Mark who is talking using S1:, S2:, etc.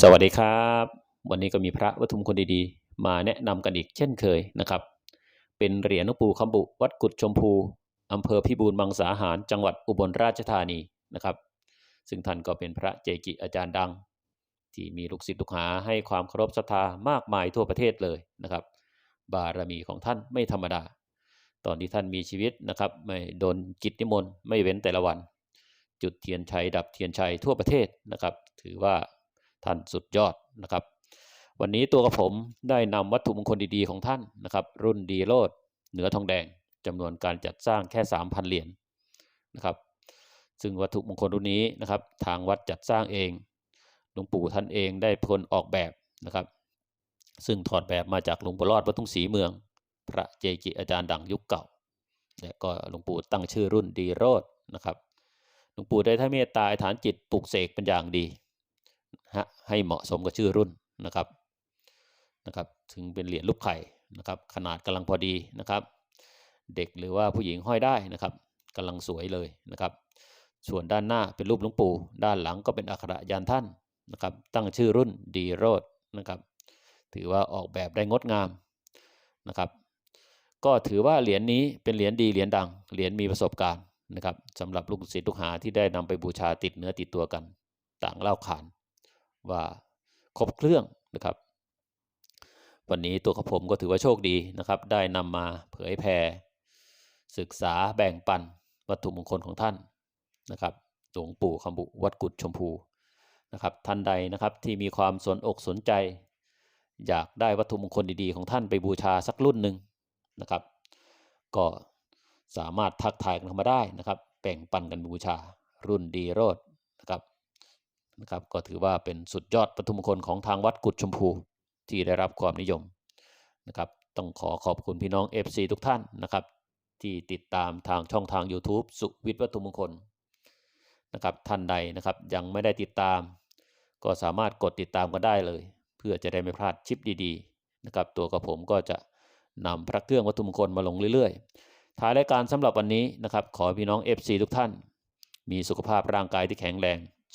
S1: สวัสดีครับ วันนี้ก็มีพระวัตถุมงคลดีๆ มาแนะนำกันอีกเช่นเคยนะครับ เป็นเหรียญหลวงปู่คำบุ วัดกุดชมพูอำเภอพิบูลมังสาหาร จังหวัดอุบลราชธานีนะครับ ซึ่งท่านก็เป็นพระเจกิอาจารย์ดัง ที่มีลูกศิษย์ลูกหาให้ความเคารพศรัทธามากมายทั่วประเทศเลยนะครับ บารมีของท่านไม่ธรรมดา ตอนที่ท่านมีชีวิตนะครับ ไม่โดนกิจนิมนต์ไม่เว้นแต่ละวัน จุดเทียนชัยดับเทียนชัยทั่วประเทศนะครับ ถือว่า ท่านสุดยอดนะครับ วันนี้ตัวกับผมได้นำวัตถุมงคลดีๆของท่านนะครับ รุ่นดีโลดเหนือทองแดงจำนวนการจัดสร้างแค่ 3,000 เหรียญนะครับ ซึ่งวัตถุมงคลรุ่นนี้นะครับ ทางวัดจัดสร้างเองหลวงปู่ท่านเองได้พลออกแบบนะครับ ซึ่งถอดแบบมาจากหลวงปู่รอดวัดทุ่งศรีเมือง พระเจกิอาจารย์ดังยุคเก่าและก็หลวงปู่ตั้งชื่อรุ่นดีโรดนะครับหลวงปู่ได้ท่าเมตตาฐานจิตปลุกเสกเป็นอย่างดี ให้เหมาะสมกับชื่อรุ่นนะครับนะครับถึงเป็นเหรียญลูกไข่นะครับขนาดกำลังพอดีนะครับ เด็กหรือว่าผู้หญิงห้อยได้นะครับกำลังสวยเลยนะครับ ส่วนด้านหน้าเป็นรูปหลวงปู่ ด้านหลังก็เป็นอักขระยันท่านนะครับ ตั้งชื่อรุ่นดีโรดนะครับ ถือว่าออกแบบได้งดงามนะครับ ก็ถือว่าเหรียญนี้เป็นเหรียญดีเหรียญดังเหรียญมีประสบการณ์นะครับสำหรับลูกศิษย์ลูกหาที่ได้นำไปบูชาติดเนื้อติดตัวกัน ต่างเล่าขาน ว่าครบเครื่องนะครับ วันนี้ตัวของผมก็ถือว่าโชคดีนะครับ ได้นำมาเผยแผ่ศึกษาแบ่งปันวัตถุมงคลของท่านนะครับหลวงปู่คำบุวัดกุดชมพูนะครับท่านใดนะครับที่มีความสนอกสนใจ อยากได้วัตถุมงคลดีๆ ของท่านไปบูชาสักรุ่นหนึ่งนะครับ ก็สามารถทักทายกันมาได้นะครับแบ่งปันกันบูชารุ่นดีโรดนะครับ นะครับก็ถือว่าเป็นสุดยอดวัตุมคลของทางวัดกุดชมพูที่ได้รับความนิยมนะครับต้องขอขอบคุณพี่น้อง FC ทุกท่านนะครับ ที่ติดตามทางช่องทาง YouTube สุวิทย์วัตถุมงคลนะครับท่านใดนะครับยังไม่ได้ติดตาม ก็สามารถกดติดตามกันได้เลย เพื่อจะได้ไม่พลาดชิปดีๆนะครับตัวกับผมก็จะนำพระเครื่องวัตถุมงคลมาลงเรื่อยๆ ท้ายรายการสำหรับวันนี้นะครับ ขอพี่น้อง FC ทุกท่าน มีสุขภาพร่างกายที่แข็งแรง